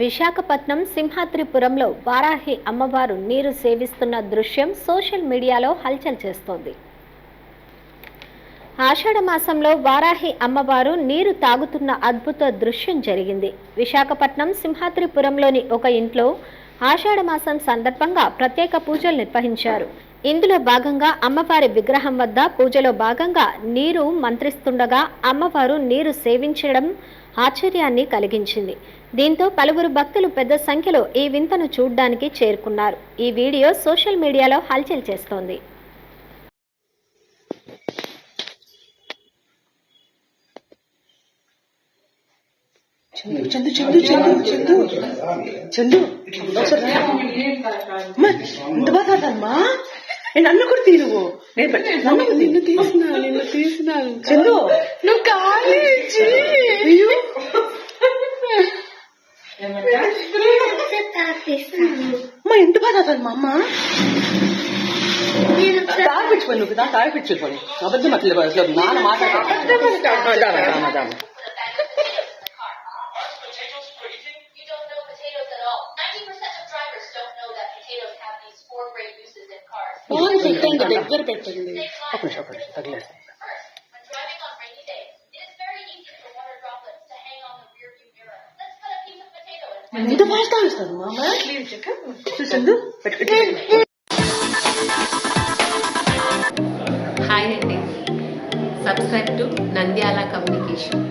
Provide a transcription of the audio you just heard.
విశాఖపట్నం సింహాద్రిపురంలో వారాహి అమ్మవారు నీరు సేవిస్తున్న దృశ్యం సోషల్ మీడియాలో హల్చల్ చేస్తోంది. ఆషాఢ మాసంలో వారాహి అమ్మవారు నీరు తాగుతున్న అద్భుత దృశ్యం జరిగింది. విశాఖపట్నం సింహాద్రిపురంలోని ఒక ఇంట్లో ఆషాఢ మాసం సందర్భంగా ప్రత్యేక పూజలు నిర్వహించారు. ఇందులో భాగంగా అమ్మవారి విగ్రహం వద్ద పూజలో భాగంగా నీరు మంత్రిస్తుండగా అమ్మవారు నీరు సేవించడం ఆశ్చర్యాన్ని కలిగించింది. దీంతో పలువురు భక్తులు పెద్ద సంఖ్యలో ఈ వింతను చూడ్డానికి చేరుకున్నారు. ఈ వీడియో సోషల్ మీడియాలో హల్చల్ చేస్తోంది. చందు చందు చందు చందు చందు. ఒకసారి ఇంత బాగా నన్ను కూడా తీ. నిన్ను తీసినా నిన్ను తీసినాను చందు. నువ్వు అయ్యో. అమ్మా ఎంత బాగా తాగుతాను మా అమ్మ? తాగిపించుకోండి నువ్వు దా తాగిపించుకోండి అబద్ధం అట్లా అసలు నాన్న మాట్లాడతాను a piece of potato and ఎంత బాగా తాగిస్తాను మా అమ్మ చూ, చందు పెట్టు, పెట్టు. హాయ్ అండి. Subscribe to Nandyal communication